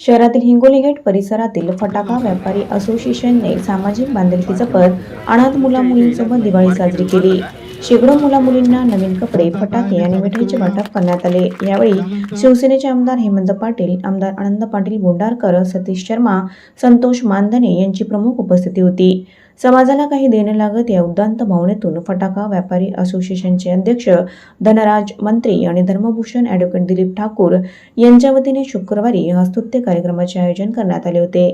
शहरातील हिंगोली गेट परिसरातील फटाका व्यापारी असोसिएशनने सामाजिक बांधिलकी जपत अनाथ मुला मुलींसोबत दिवाळी साजरी केली. शेकडो मुला मुलींना नवीन कपडे फटाके आणि मिठाईचे वाटप करण्यात आले. यावेळी शिवसेनेचे आमदार हेमंत पाटील आमदार आनंद पाटील बोंडारकर सतीश शर्मा संतोष मानधने यांची प्रमुख उपस्थिती होती. समाजाला काही देणे लागत या उद्दांत भावनेतून फटाका व्यापारी असोसिएशनचे अध्यक्ष धनराज मंत्री आणि धर्मभूषण ॲडव्होकेट दिलीप ठाकूर यांच्या वतीने शुक्रवारी हस्तुत्य कार्यक्रमाचे आयोजन करण्यात आले होते.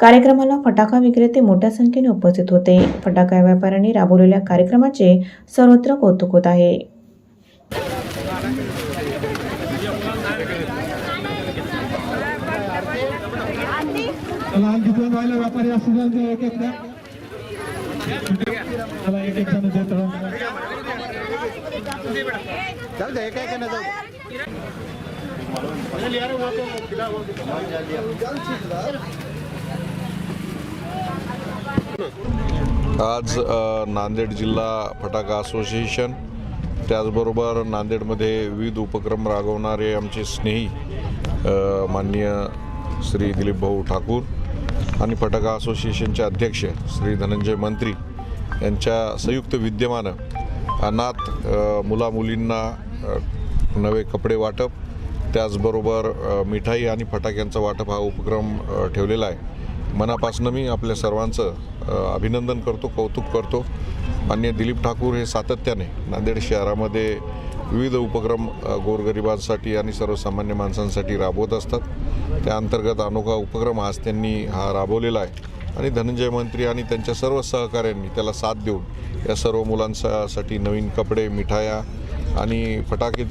कार्यक्रमाला फटाका विक्रेते मोठ्या संख्येने उपस्थित होते. फटाका व्यापाऱ्यांनी राबवलेल्या कार्यक्रमाचे सर्वत्र कौतुक होत आहे. व्यापारी असतील ते एक एक द्या चला एक एक जण देत राहा. आज नांदेड जिल्हा फटाका असोसिएशन त्याचबरोबर नांदेडमध्ये विविध उपक्रम राबवणारे आमचे स्नेही माननीय श्री दिलीप भाऊ ठाकूर आणि फटाका असोसिएशनचे अध्यक्ष श्री धनंजय मंत्री यांच्या संयुक्त विद्यमानं अनाथ मुलामुलींना नवे कपडे वाटप त्याचबरोबर मिठाई आणि फटाक्यांचा वाटप हा उपक्रम ठेवलेला आहे. मनापासून मी आपल्या सर्वांचं अभिनंदन करतो कौतुक करतो. मान्य दिलीप ठाकूर हे सातत्याने नांदेड शहरामध्ये विविध उपक्रम गोरगरिबांसाठी आणि सर्वसामान्य माणसांसाठी राबवत असतात. त्या अंतर्गत अनोखा उपक्रम आज त्यांनी हा राबवलेला आहे. आणि धनंजय मंत्री आणि त्यांच्या सर्व सहकाऱ्यांनी त्याला साथ देऊन या सर्व मुलांसाठी नवीन कपडे मिठाया आणि फटाके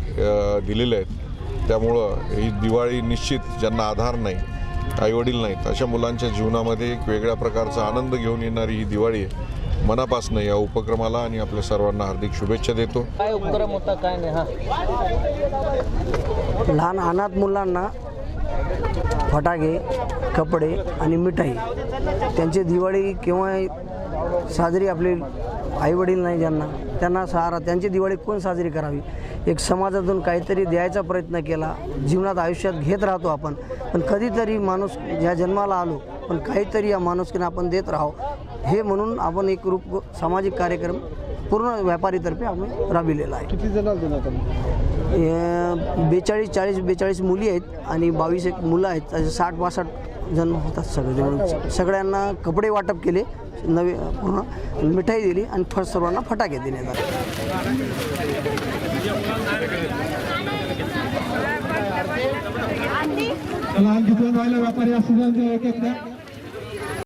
दिलेले आहेत. त्यामुळं ही दिवाळी निश्चित ज्यांना आधार नाही आईवडील नाहीत. अशा मुलांच्या जीवनामध्ये एक वेगळ्या प्रकारचा आनंद घेऊन येणारी ही दिवाळी आहे. मनापासून या उपक्रमाला आणि आपल्या सर्वांना हार्दिक शुभेच्छा देतो. काय उपक्रम होता काय नाही हा? लहान अनाथ मुलांना फटाके कपडे आणि मिठाई. त्यांची दिवाळी केव्हा साजरी आपली आईवडील नाही ज्यांना त्यांना सहारा त्यांची दिवाळी कोण साजरी करावी? एक समाजातून काहीतरी द्यायचा प्रयत्न केला जीवनात आयुष्यात घेत राहतो आपण पण कधीतरी माणूस ज्या जन्माला आलो पण काहीतरी या माणुसकीनं आपण देत राहावं हे म्हणून आपण एक रूप सामाजिक कार्यक्रम पूर्ण व्यापारीतर्फे आम्ही राबविलेला आहे. किती जण बेचाळीस चाळीस बेचाळीस मुली आहेत आणि बावीस एक मुलं आहेत साठ पासष्ट जन्म होतात सगळे सगळ्यांना कपडे वाटप केले नवे पूर्ण मिठाई दिली आणि फ सर्वांना फटाके देण्यात आले